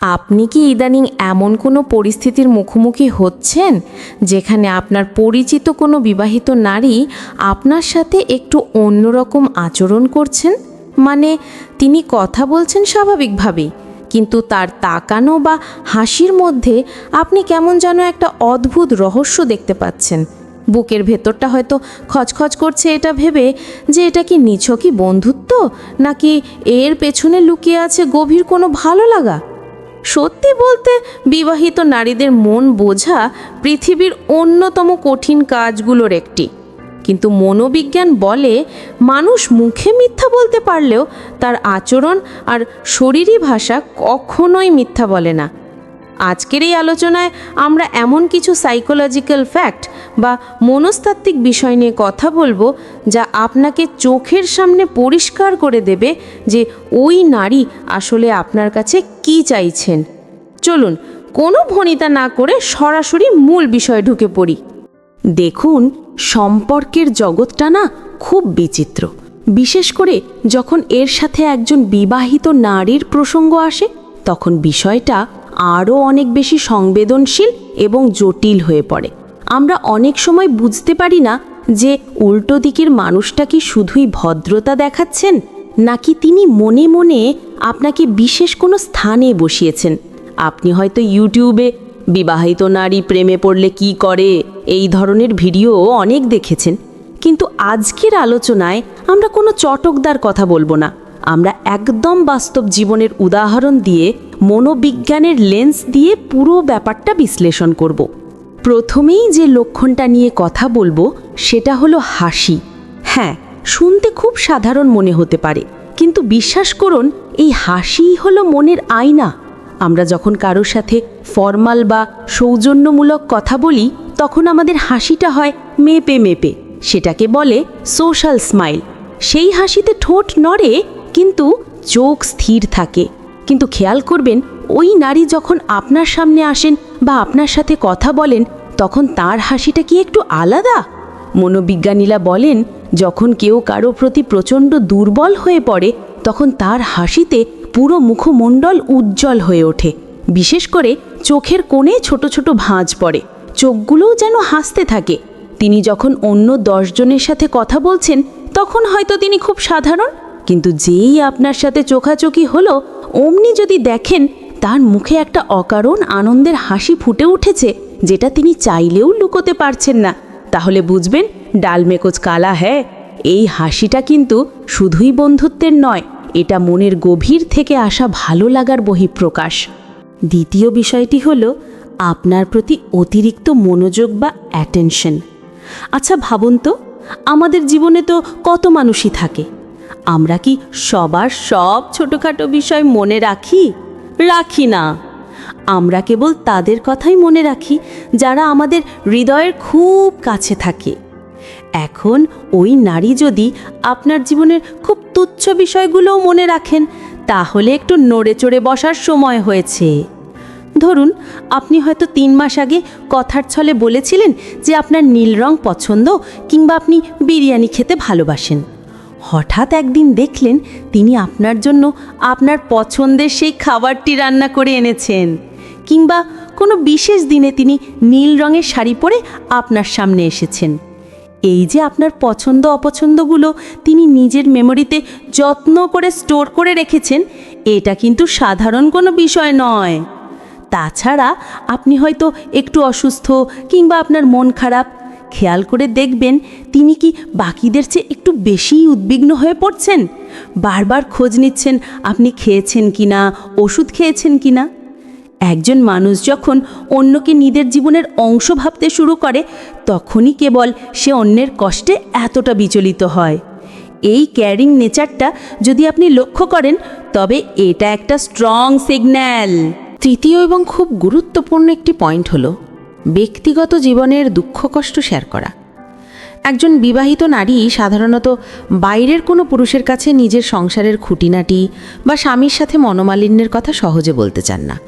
আপনি কি ইদানিং এমন কোনো পরিস্থিতির মুখোমুখি হচ্ছেন? যেখানে আপনার পরিচিত কোনো বিবাহিত নারী আপনার সাথে একটু অন্যরকম আচরণ করছেন? মানে তিনি কথা বলছেন স্বাভাবিকভাবেই কিন্তু তার তাকানো বা হাসির মধ্যে আপনি কেমন যেন একটা অদ্ভুত রহস্য দেখতে পাচ্ছেন। বুকের ভেতরটা হয়তো খচখচ করছে এটা ভেবে যে এটা কি নিছকই বন্ধুত্ব? নাকি এর পেছনে লুকিয়ে আছে গভীর কোনো ভালো লাগা? সত্যি বলতে বিবাহিত নারীদের মন বোঝা পৃথিবীর অন্যতম কঠিন কাজগুলোর একটি। কিন্তু মনোবিজ্ঞান বলে মানুষ মুখে মিথ্যা বলতে পারলেও তার আচরণ আর শরীরী ভাষা কখনোই মিথ্যা বলে না। আজকের এই আলোচনায় আমরা এমন কিছু সাইকোলজিক্যাল ফ্যাক্ট বা মনস্তাত্ত্বিক বিষয় নিয়ে কথা বলব যা আপনাকে চোখের সামনে পরিষ্কার করে দেবে যে ওই নারী আসলে আপনার কাছে কি চাইছেন। চলুন, কোনো ভনিতা না করে সরাসরি মূল বিষয়ে ঢুকে পড়ি। দেখুন, সম্পর্কের জগৎটা না খুব বিচিত্র। বিশেষ করে যখন এর সাথে একজন বিবাহিত নারীর প্রসঙ্গ আসে, তখন বিষয়টা আরও অনেক বেশি সংবেদনশীল এবং জটিল হয়ে পড়ে। আমরা অনেক সময় বুঝতে পারি না যে উল্টো দিকের মানুষটা কি শুধুই ভদ্রতা দেখাচ্ছেন, নাকি তিনি মনে মনে আপনাকে বিশেষ কোনো স্থানে বসিয়েছেন। আপনি হয়তো ইউটিউবে বিবাহিত নারী প্রেমে পড়লে কি করে, এই ধরনের ভিডিও অনেক দেখেছেন। কিন্তু আজকের আলোচনায় আমরা কোনো চটকদার কথা বলব না। আমরা একদম বাস্তব জীবনের উদাহরণ দিয়ে মনোবিজ্ঞানের লেন্স দিয়ে পুরো ব্যাপারটা বিশ্লেষণ করব। প্রথমেই যে লক্ষণটা নিয়ে কথা বলব, সেটা হলো হাসি। হ্যাঁ শুনতে খুব সাধারণ মনে হতে পারে, কিন্তু বিশ্বাস করুন, এই হাসিই হলো মনের আয়না। আমরা যখন কারোর সাথে ফর্মাল বা সৌজন্যমূলক কথা বলি, তখন আমাদের হাসিটা হয় মেপে মেপে। সেটাকে বলে সোশ্যাল স্মাইল সেই হাসিতে ঠোঁট নড়ে, কিন্তু চোখ স্থির থাকে। কিন্তু খেয়াল করবেন, ওই নারী যখন আপনার সামনে আসেন বা আপনার সাথে কথা বলেন, তখন তার হাসিটা কি একটু আলাদা? মনোবিজ্ঞানীরা বলেন, যখন কেউ কারও প্রতি প্রচণ্ড দুর্বল হয়ে পড়ে, তখন তার হাসিতে পুরো মুখমণ্ডল উজ্জ্বল হয়ে ওঠে। বিশেষ করে চোখের কোণে ছোট ছোট ভাঁজ পড়ে, চোখগুলোও যেন হাসতে থাকে। তিনি যখন অন্য দশজনের সাথে কথা বলছেন, তখন হয়তো তিনি খুব সাধারণ, কিন্তু যেই আপনার সাথে চোখাচোখি হলো অমনি যদি দেখেন, তার মুখে একটা অকারণ আনন্দের হাসি ফুটে উঠেছে, যেটা তিনি চাইলেও লুকোতে পারছেন না। তাহলে বুঝবেন ডালমেকোচ কালা হ্যাঁ? এই হাসিটা কিন্তু শুধুই বন্ধুত্বের নয়, এটা মনের গভীর থেকে আসা ভালো লাগার বহিঃপ্রকাশ। দ্বিতীয় বিষয়টি হল, আপনার প্রতি অতিরিক্ত মনোযোগ বা অ্যাটেনশন আচ্ছা ভাবুন তো, আমাদের জীবনে তো কত মানুষই থাকে। আমরা কি সবার সব ছোটোখাটো বিষয় মনে রাখি? রাখি না। আমরা কেবল তাদের কথাই মনে রাখি, যারা আমাদের হৃদয়ের খুব কাছে থাকে। এখন ওই নারী যদি আপনার জীবনের খুব তুচ্ছ বিষয়গুলোও মনে রাখেন, তাহলে একটু নড়ে চড়ে বসার সময় হয়েছে। ধরুন, আপনি হয়তো তিন মাস আগে কথার ছলে বলেছিলেন যে আপনার নীল রং পছন্দ কিংবা আপনি বিরিয়ানি খেতে ভালোবাসেন। হঠাৎ একদিন দেখলেন তিনি আপনার জন্য আপনার পছন্দের সেই খাবারটি রান্না করে এনেছেন কিংবা কোনো বিশেষ দিনে তিনি নীল রঙের শাড়ি পরে আপনার সামনে এসেছেন। এই যে আপনার পছন্দ অপছন্দগুলো তিনি নিজের মেমোরিতে যত্ন করে স্টোর করে রেখেছেন, এটা কিন্তু সাধারণ কোনো বিষয় নয়। তাছাড়া আপনি হয়তো একটু অসুস্থ কিংবা আপনার মন খারাপ খেয়াল করে দেখবেন তিনি কি বাকিদের চেয়ে একটু বেশিই উদ্বিগ্ন হয়ে পড়ছেন? বারবার খোঁজ নিচ্ছেন, আপনি খেয়েছেন কি না? ওষুধ খেয়েছেন কি না? একজন মানুষ যখন অন্যকে নিজের জীবনের অংশ ভাবতে শুরু করে, তখনই কেবল সে অন্যের কষ্টে এতটা বিচলিত হয়। এই ক্যারিং নেচারটা যদি আপনি লক্ষ্য করেন, তবে এটা একটা স্ট্রং সিগন্যাল তৃতীয় এবং খুব গুরুত্বপূর্ণ একটি পয়েন্ট হলো ব্যক্তিগত জীবনের দুঃখ কষ্ট শেয়ার করা। একজন বিবাহিত নারী সাধারণত বাইরের কোনো পুরুষের কাছে নিজের সংসারের খুঁটিনাটি বা স্বামীর সাথে মনোমালিন্যের কথা সহজে বলতে চান না।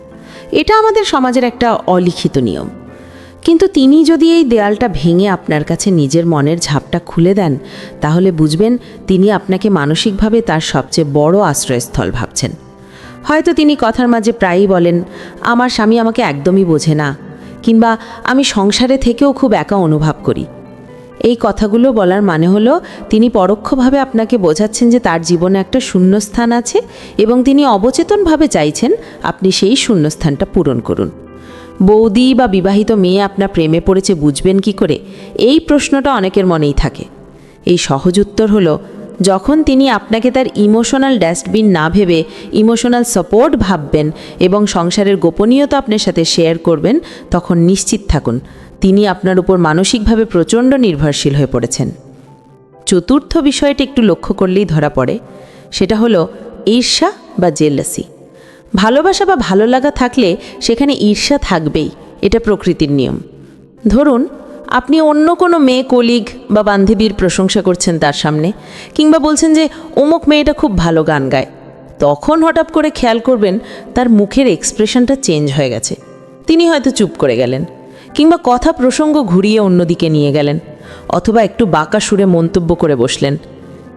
এটা আমাদের সমাজের একটা অলিখিত নিয়ম। কিন্তু তিনি যদি এই দেয়ালটা ভেঙে আপনার কাছে নিজের মনের ঝাপটা খুলে দেন, তাহলে বুঝবেন তিনি আপনাকে মানসিকভাবে তার সবচেয়ে বড় আশ্রয়স্থল ভাবছেন। হয়তো তিনি কথার মাঝে প্রায়ই বলেন, আমার স্বামী আমাকে একদমই বোঝে না। কিংবা আমি সংসারে থেকেও খুব একা অনুভব করি। এই কথাগুলো বলার মানে হলো, তিনি পরোক্ষভাবে আপনাকে বোঝাচ্ছেন যে তার জীবনে একটা শূন্যস্থান আছে এবং তিনি অবচেতনভাবে চাইছেন আপনি সেই শূন্যস্থানটা পূরণ করুন। বৌদি বা বিবাহিত মেয়ে আপনার প্রেমে পড়েছে বুঝবেন কি করে? এই প্রশ্নটা অনেকের মনেই থাকে। এই সহজ উত্তর হলো যখন তিনি আপনাকে তার ইমোশনাল ডাস্টবিন না ভেবে ইমোশনাল সাপোর্ট ভাববেন এবং সংসারের গোপনীয়তা আপনার সাথে শেয়ার করবেন, তখন নিশ্চিত থাকুন, তিনি আপনার উপর মানসিকভাবে প্রচণ্ড নির্ভরশীল হয়ে পড়েছেন। চতুর্থ বিষয়টি একটু লক্ষ্য করলেই ধরা পড়ে, সেটা হলো ঈর্ষা বা জেলাসি ভালোবাসা বা ভালো লাগা থাকলে সেখানে ঈর্ষা থাকবেই, এটা প্রকৃতির নিয়ম। ধরুন আপনি অন্য কোনো মেয়ে কলিগ বা বান্ধবীর প্রশংসা করছেন তার সামনে কিংবা বলছেন যে, অমুক মেয়েটা খুব ভালো গান গায়। তখন হঠাৎ করে খেয়াল করবেন তার মুখের এক্সপ্রেশনটা চেঞ্জ হয়ে গেছে। তিনি হয়তো চুপ করে গেলেন কিংবা কথা প্রসঙ্গ ঘুরিয়ে অন্যদিকে নিয়ে গেলেন অথবা একটু বাঁকা সুরে মন্তব্য করে বসলেন।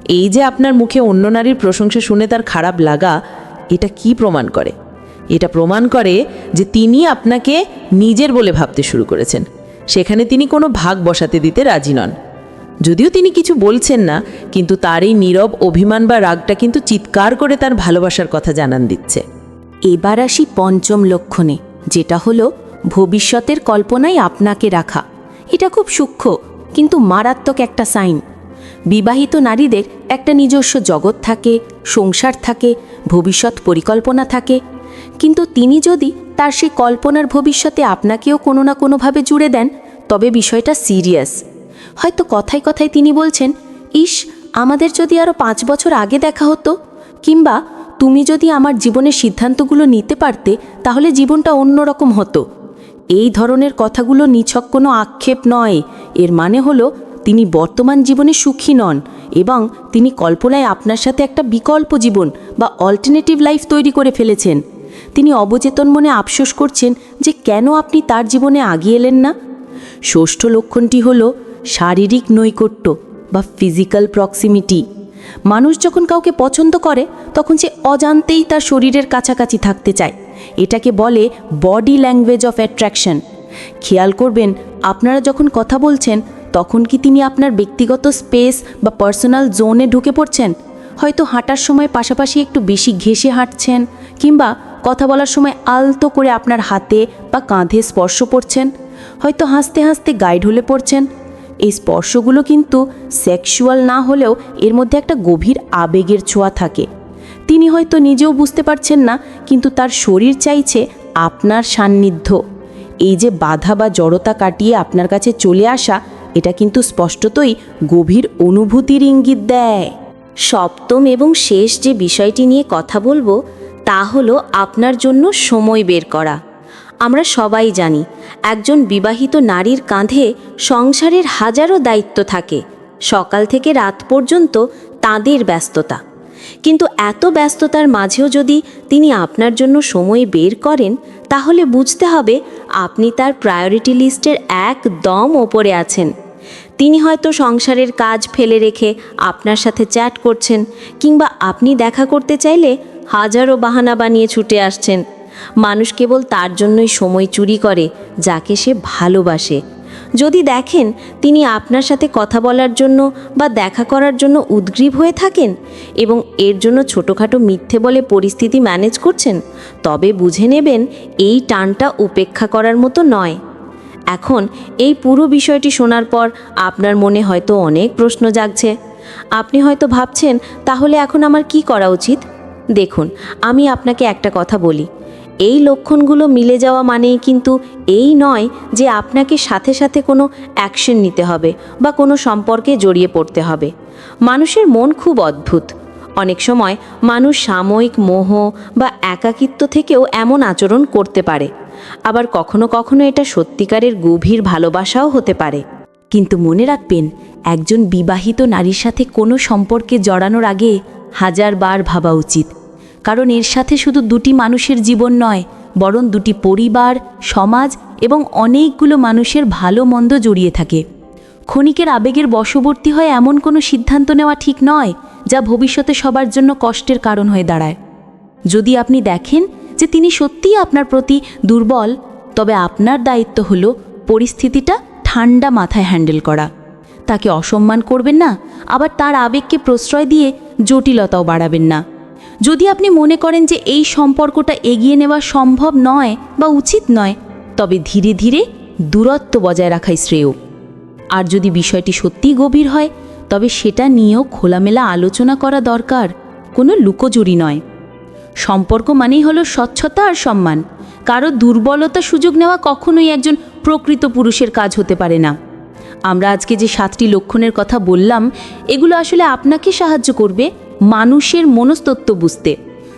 এই যে আপনার মুখে অন্য নারীর প্রশংসা শুনে তার খারাপ লাগা, এটা কি প্রমাণ করে? এটা প্রমাণ করে যে তিনি আপনাকে নিজের বলে ভাবতে শুরু করেছেন। সেখানে তিনি কোনো ভাগ বসাতে দিতে রাজি নন। যদিও তিনি কিছু বলছেন না, কিন্তু তার এই নীরব অভিমান বা রাগটা কিন্তু চিৎকার করে তার ভালোবাসার কথা জানান দিচ্ছে। এবার আসি পঞ্চম লক্ষণে, যেটা হলো ভবিষ্যতের কল্পনায় আপনাকে রাখা। এটা খুব সূক্ষ্ম, কিন্তু মারাত্মক একটা সাইন। বিবাহিত নারীদের একটা নিজস্ব জগৎ থাকে, সংসার থাকে, ভবিষ্যৎ পরিকল্পনা থাকে। কিন্তু তিনি যদি তার সেই কল্পনার ভবিষ্যতে আপনাকেও কোনো না কোনোভাবে জুড়ে দেন, তবে বিষয়টা সিরিয়াস। হয়তো কথায় কথায় তিনি বলছেন, ইস, আমাদের যদি আরও পাঁচ বছর আগে দেখা হতো, কিংবা তুমি যদি আমার জীবনের সিদ্ধান্তগুলো নিতে পারতে, তাহলে জীবনটা অন্যরকম হতো। এই ধরনের কথাগুলো নিছক কোনো আক্ষেপ নয়। এর মানে হলো, তিনি বর্তমান জীবনে সুখী নন, এবং তিনি কল্পনায় আপনার সাথে একটা বিকল্প জীবন বা অল্টারনেটিভ লাইফ তৈরি করে ফেলেছেন। তিনি অবচেতন মনে আফসোস করছেন যে কেন আপনি তার জীবনে আগিয়ে এলেন না? ষষ্ঠ লক্ষণটি হল শারীরিক নৈকট্য বা ফিজিক্যাল প্রক্সিমিটি মানুষ যখন কাউকে পছন্দ করে, তখন সে অজান্তেই তার শরীরের কাছাকাছি থাকতে চায়। এটাকে বলে বডি ল্যাঙ্গুয়েজ অফ অ্যাট্রাকশন খেয়াল করবেন, আপনারা যখন কথা বলছেন, তখন কি তিনি আপনার ব্যক্তিগত স্পেস বা পার্সোনাল জোনে ঢুকে পড়ছেন? হয়তো হাঁটার সময় পাশাপাশি একটু বেশি ঘেঁষে হাঁটছেন কিংবা কথা বলার সময় আলতো করে আপনার হাতে বা কাঁধে স্পর্শ পড়ছেন হয়তো হাসতে হাসতে গাইড হলে পড়ছেন। এই স্পর্শগুলো কিন্তু সেক্সুয়াল না হলেও এর মধ্যে একটা গভীর আবেগের ছোঁয়া থাকে। তিনি হয়তো নিজেও বুঝতে পারছেন না, কিন্তু তার শরীর চাইছে আপনার সান্নিধ্য। এই যে বাধা বা জড়তা কাটিয়ে আপনার কাছে চলে আসা, এটা কিন্তু স্পষ্টতই গভীর অনুভূতির ইঙ্গিত দেয়। সপ্তম এবং শেষ যে বিষয়টি নিয়ে কথা বলব তা হলো আপনার জন্য সময় বের করা। আমরা সবাই জানি, একজন বিবাহিত নারীর কাঁধে সংসারের হাজারো দায়িত্ব থাকে। সকাল থেকে রাত পর্যন্ত তাদের ব্যস্ততা। কিন্তু এত ব্যস্ততার মাঝেও যদি তিনি আপনার জন্য সময় বের করেন, তাহলে বুঝতে হবে আপনি তার প্রায়োরিটি লিস্টের একদম ওপরে আছেন। তিনি হয়তো সংসারের কাজ ফেলে রেখে আপনার সাথে চ্যাট করছেন, কিংবা আপনি দেখা করতে চাইলে হাজারো বাহানা বানিয়ে ছুটে আসছেন। মানুষ কেবল তার জন্যই সময় চুরি করে, যাকে সে ভালোবাসে। যদি দেখেন, তিনি আপনার সাথে কথা বলার জন্য বা দেখা করার জন্য উদ্গ্রীব হয়ে থাকেন এবং এর জন্য ছোটোখাটো মিথ্যে বলে পরিস্থিতি ম্যানেজ করছেন, তবে বুঝে নেবেন এই টানটা উপেক্ষা করার মতো নয়। এখন এই পুরো বিষয়টি শোনার পর আপনার মনে হয়তো অনেক প্রশ্ন জাগছে। আপনি হয়তো ভাবছেন, তাহলে এখন আমার কি করা উচিত? দেখুন, আমি আপনাকে একটা কথা বলি। এই লক্ষণগুলো মিলে যাওয়া মানেই কিন্তু এই নয় যে আপনাকে সাথে সাথে কোনো অ্যাকশন নিতে হবে বা কোনো সম্পর্কে জড়িয়ে পড়তে হবে। মানুষের মন খুব অদ্ভুত। অনেক সময় মানুষ সাময়িক মোহ বা একাকিত্ব থেকেও এমন আচরণ করতে পারে। আবার কখনো কখনো এটা সত্যিকারের গভীর ভালোবাসাও হতে পারে। কিন্তু মনে রাখবেন, একজন বিবাহিত নারীর সাথে কোনো সম্পর্কে জড়ানোর আগে হাজারবার ভাবা উচিত। কারণ এর সাথে শুধু দুটি মানুষের জীবন নয়, বরং দুটি পরিবার, সমাজ এবং অনেকগুলো মানুষের ভালো মন্দ জড়িয়ে থাকে। ক্ষণিকের আবেগের বশবর্তী হয়ে এমন কোনো সিদ্ধান্ত নেওয়া ঠিক নয়, যা ভবিষ্যতে সবার জন্য কষ্টের কারণ হয়ে দাঁড়ায়। যদি আপনি দেখেন যে তিনি সত্যিই আপনার প্রতি দুর্বল, তবে আপনার দায়িত্ব হলো পরিস্থিতিটা ঠান্ডা মাথায় হ্যান্ডেল করা। তাকে অসম্মান করবেন না, আবার তার আবেগকে প্রশ্রয় দিয়ে জটিলতাও বাড়াবেন না। যদি আপনি মনে করেন যে এই সম্পর্কটা এগিয়ে নেওয়া সম্ভব নয় বা উচিত নয়, তবে ধীরে ধীরে দূরত্ব বজায় রাখাই শ্রেয়। আর যদি বিষয়টি সত্যিই গভীর হয়, তবে সেটা নিয়েও খোলামেলা আলোচনা করা দরকার, কোনো লুকোচুরি নয়। সম্পর্ক মানেই হলো স্বচ্ছতা আর সম্মান। কারও দুর্বলতা সুযোগ নেওয়া কখনোই একজন প্রকৃত পুরুষের কাজ হতে পারে না। আমরা আজকে যে সাতটি লক্ষণের কথা বললাম, এগুলো আসলে আপনাকে সাহায্য করবে মানুষের মনস্তত্ত্ব বুঝতে,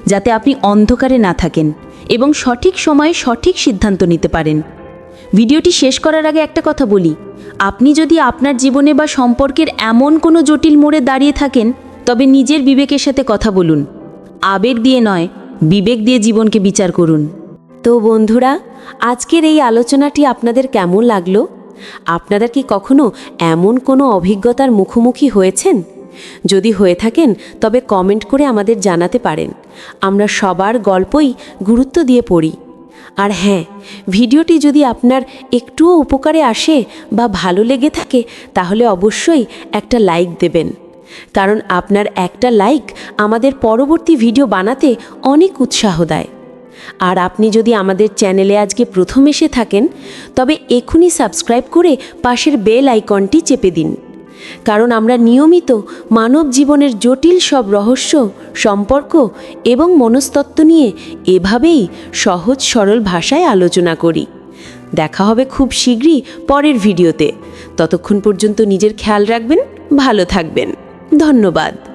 যাতে আপনি অন্ধকারে না থাকেন এবং সঠিক সময়ে সঠিক সিদ্ধান্ত নিতে পারেন। ভিডিওটি শেষ করার আগে একটা কথা বলি, আপনি যদি আপনার জীবনে বা সম্পর্কের এমন কোনো জটিল মোড়ে দাঁড়িয়ে থাকেন, তবে নিজের বিবেকের সাথে কথা বলুন। আবেগ দিয়ে নয়, বিবেক দিয়ে জীবনকে বিচার করুন। তো বন্ধুরা, আজকের এই আলোচনাটি আপনাদের কেমন লাগল? আপনারা কি কখনো এমন কোনো অভিজ্ঞতার মুখোমুখি হয়েছেন? যদি হয়ে থাকেন, তবে কমেন্ট করে আমাদের জানাতে পারেন। আমরা সবার গল্পই গুরুত্ব দিয়ে পড়ি। আর হ্যাঁ ভিডিওটি যদি আপনার একটুও উপকারে আসে বা ভালো লেগে থাকে, তাহলে অবশ্যই একটা লাইক দেবেন। কারণ আপনার একটা লাইক আমাদের পরবর্তী ভিডিও বানাতে অনেক উৎসাহ দেয়। আর আপনি যদি আমাদের চ্যানেলে আজকে প্রথম এসে থাকেন, তবে এখনই সাবস্ক্রাইব করে পাশের বেল আইকনটি চেপে দিন। কারণ আমরা নিয়মিত মানব জীবনের জটিল সব রহস্য, সম্পর্ক এবং মনস্তত্ত্ব নিয়ে এভাবেই সহজ সরল ভাষায় আলোচনা করি। দেখা হবে খুব শীঘ্রই পরের ভিডিওতে। ততক্ষণ পর্যন্ত নিজের খেয়াল রাখবেন, ভালো থাকবেন। ধন্যবাদ।